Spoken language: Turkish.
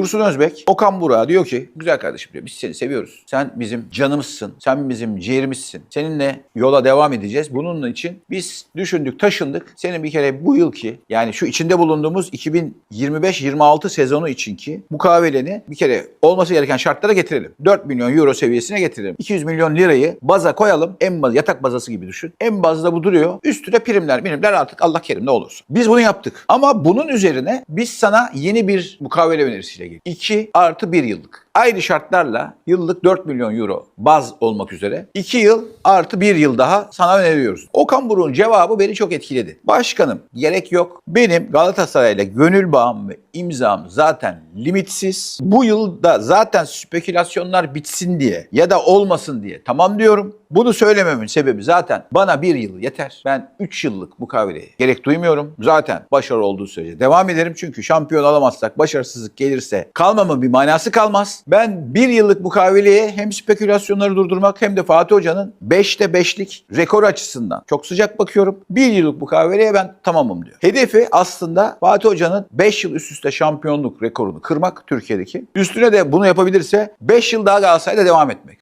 Dursun Özbek, Okan Burak'a diyor ki güzel kardeşim diyor biz seni seviyoruz. Sen bizim canımızsın. Sen bizim ciğerimizsin. Seninle yola devam edeceğiz. Bunun için biz düşündük taşındık. Senin bir kere bu yılki yani şu içinde bulunduğumuz 2025-26 sezonu içinki mukaveleni bir kere olması gereken şartlara getirelim. 4 milyon euro seviyesine getirelim. 200 milyon lirayı baza koyalım. En baz, yatak bazası gibi düşün. En bazda bu duruyor. Üstüne primler, primler artık Allah kerim ne olursun. Biz bunu yaptık. Ama bunun üzerine biz sana yeni bir mukavele önerisiyle geldik. 2 artı 1 yıllık. Aynı şartlarla yıllık 4 milyon euro baz olmak üzere 2 yıl artı 1 yıl daha sana öneriyoruz. Okan Buruk'un cevabı beni çok etkiledi. Başkanım gerek yok. Benim Galatasaray'la gönül bağım ve imzam zaten limitsiz. Bu yılda zaten spekülasyonlar bitsin diye ya da olmasın diye tamam diyorum. Bunu söylememin sebebi zaten bana bir yıl yeter. Ben 3 yıllık mukaveleye gerek duymuyorum. Zaten başarılı olduğu sürece devam ederim. Çünkü şampiyon alamazsak başarısızlık gelirse kalmamın bir manası kalmaz. Ben bir yıllık mukaveleye hem spekülasyonları durdurmak hem de Fatih Hoca'nın 5'te 5'lik rekor açısından çok sıcak bakıyorum. Bir yıllık mukaveleye ben tamamım diyor. Hedefi aslında Fatih Hoca'nın 5 yıl üst üste şampiyonluk rekorunu kırmak Türkiye'deki. Üstüne de bunu yapabilirse 5 yıl daha Galatasaray'da devam etmek.